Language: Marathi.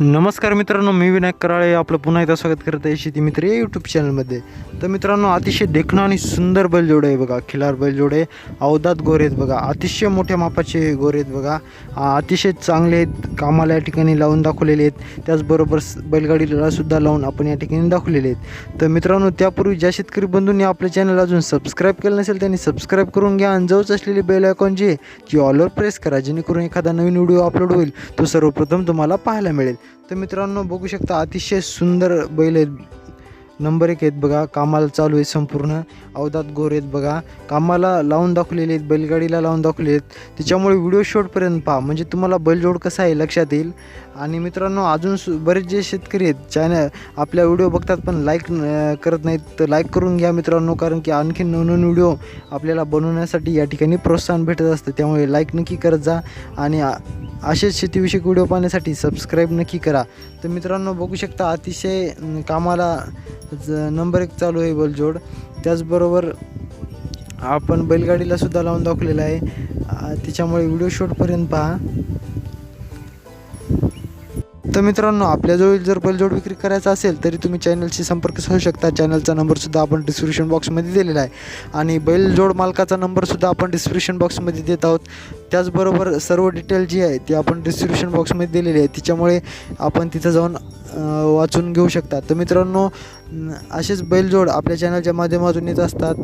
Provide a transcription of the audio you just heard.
नमस्कार मित्रांनो मी विनायक कराळे आपलं पुन्हा एकदा स्वागत करत आहे शेती मित्र या यूट्यूब चॅनलमध्ये तर मित्रांनो अतिशय देखणं आणि सुंदर बैलजोड आहे बघा खिलार बैलजोड आहे अवदात गोरे आहेत बघा अतिशय मोठ्या मापाचे गोरे आहेत बघा अतिशय चांगले आहेत कामाला या ठिकाणी लावून दाखवलेले आहेत त्याचबरोबर बैलगाडीलासुद्धा बैलगाडीला सुद्धा लावून आपण या ठिकाणी दाखवलेले आहेत. तर मित्रांनो त्यापूर्वी ज्या शेतकरी बंधूंनी आपलं चॅनल अजून सबस्क्राईब केलं नसेल त्यांनी सबस्क्राईब करून घ्या आणि जवळच असलेली बेल आयकॉन जी ती ऑलवर प्रेस करा जेणेकरून एखादा नवीन व्हिडिओ अपलोड होईल तो सर्वप्रथम तुम्हाला पाहायला मिळेल. तर मित्रांनो बघू शकता अतिशय सुंदर बैल आहेत. नंबर एक आहेत बघा कामाला चालू आहे संपूर्ण. अवधात गोर आहेत बघा. कामाला लावून दाखवलेले आहेत बैलगाडीला लावून दाखवले आहेत. त्याच्यामुळे व्हिडिओ शॉर्टपर्यंत पहा. म्हणजे तुम्हाला बैलजोड कसा आहे लक्षात येईल. आणि मित्रांनो अजून सु बरेच जे शेतकरी आहेत चॅनल आपल्या व्हिडिओ बघतात पण लाईक करत नाहीत. तर लाईक करून घ्या मित्रांनो कारण की आणखी नवनवीन व्हिडिओ आपल्याला बनवण्यासाठी या ठिकाणी प्रोत्साहन भेटत असतं. त्यामुळे लाईक नक्की करत जा. आणि असेच शेतीविषयक व्हिडिओ पाहण्यासाठी सबस्क्राईब नक्की करा. तर मित्रांनो बघू शकता अतिशय कामाला नंबर एक चालू आहे बलजोड. त्याचबरोबर आपण बैलगाडीला सुद्धा लावून दाखवलेला आहे. त्याच्यामुळे व्हिडिओ शूटपर्यंत पहा. तर मित्रांनो आपल्याजवळील जर बैलजोड विक्री करायचा असेल तरी तुम्ही चॅनलशी संपर्क साधू शकता. चॅनलचा नंबरसुद्धा आपण डिस्क्रिप्शन बॉक्समध्ये दिलेला आहे. आणि बैलजोड मालकाचा नंबरसुद्धा आपण डिस्क्रिप्शन बॉक्समध्ये देत आहोत. त्याचबरोबर सर्व डिटेल जी आहे ती आपण डिस्क्रिप्शन बॉक्समध्ये दिलेली आहे. तिच्यामुळे आपण तिथं जाऊन वाचून घेऊ शकता. तर मित्रांनो असेच बैलजोड आपल्या चॅनलच्या माध्यमातून येत असतात.